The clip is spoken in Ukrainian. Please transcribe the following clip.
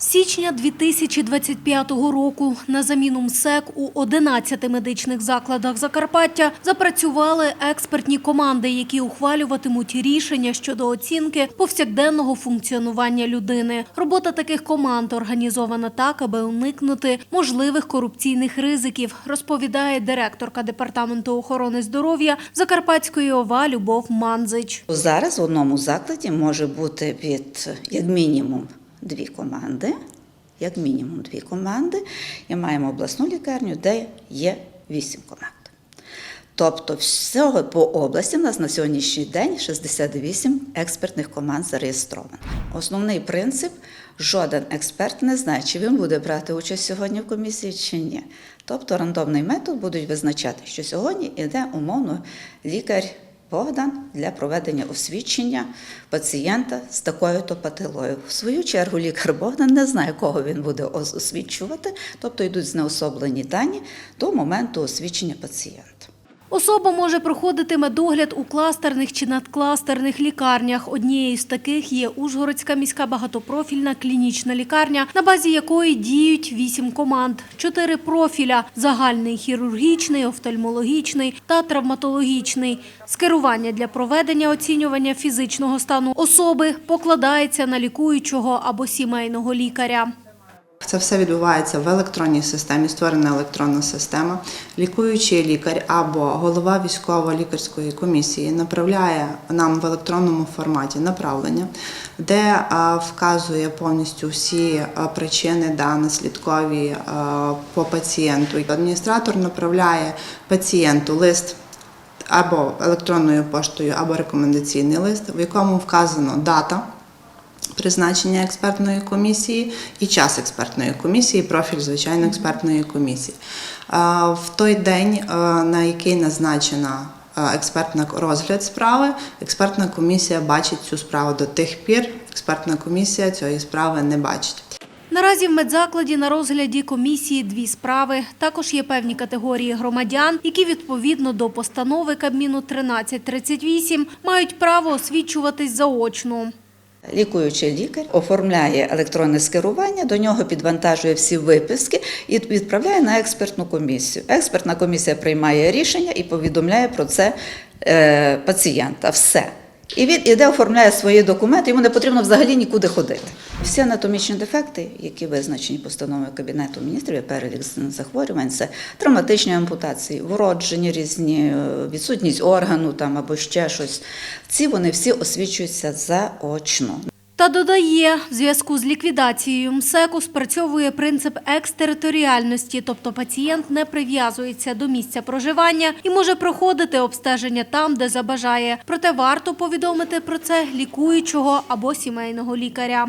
січня 2025 року на заміну МСЕК у 11 медичних закладах Закарпаття запрацювали експертні команди, які ухвалюватимуть рішення щодо оцінки повсякденного функціонування людини. Робота таких команд організована так, аби уникнути можливих корупційних ризиків, розповідає директорка департаменту охорони здоров'я Закарпатської ОВА Любов Манзич. Зараз в одному закладі може бути від як мінімум дві команди. Як мінімум дві команди. І маємо обласну лікарню, де є вісім команд. Тобто, всього по області в нас на сьогоднішній день 68 експертних команд зареєстровано. Основний принцип: жоден експерт не знає, чи він буде брати участь сьогодні в комісії, чи ні. Тобто рандомний метод будуть визначати, що сьогодні йде умовно лікар Богдан для проведення освідчення пацієнта з такою-то патилою. В свою чергу лікар Богдан не знає, кого він буде ос- освідчувати, тобто йдуть знеособлені дані до моменту освідчення пацієнта. Особа може проходити медогляд у кластерних чи надкластерних лікарнях. Однією з таких є Ужгородська міська багатопрофільна клінічна лікарня, на базі якої діють вісім команд, чотири профіля: загальний хірургічний, офтальмологічний та травматологічний. Скерування для проведення оцінювання фізичного стану особи покладається на лікуючого або сімейного лікаря. Це все відбувається в електронній системі, створена електронна система. Лікуючий лікар або голова військово-лікарської комісії направляє нам в електронному форматі направлення, де вказує повністю всі причини да, наслідкові по пацієнту. Адміністратор направляє пацієнту лист або електронною поштою, або рекомендаційний лист, в якому вказано дата призначення експертної комісії і час експертної комісії, профіль звичайно експертної комісії. В той день, на який назначена експертна розгляд справи, експертна комісія бачить цю справу до тих пір. Експертна комісія цієї справи не бачить. Наразі в медзакладі на розгляді комісії дві справи. Також є певні категорії громадян, які відповідно до постанови Кабміну 1338 мають право освідчуватись заочно. Лікуючий лікар оформляє електронне скерування, до нього підвантажує всі виписки і відправляє на експертну комісію. Експертна комісія приймає рішення і повідомляє про це е, пацієнта. Все. І він іде, оформляє свої документи, йому не потрібно взагалі нікуди ходити. Всі анатомічні дефекти, які визначені постановою Кабінету міністрів, перелік захворювань, це травматичні ампутації, вроджені різні, е, відсутність органу там або ще щось. Ці вони всі освічуються заочно. Та додає, в зв'язку з ліквідацією МСЕКу спрацьовує принцип екстериторіальності, тобто пацієнт не прив'язується до місця проживання і може проходити обстеження там, де забажає. Проте варто повідомити про це лікуючого або сімейного лікаря.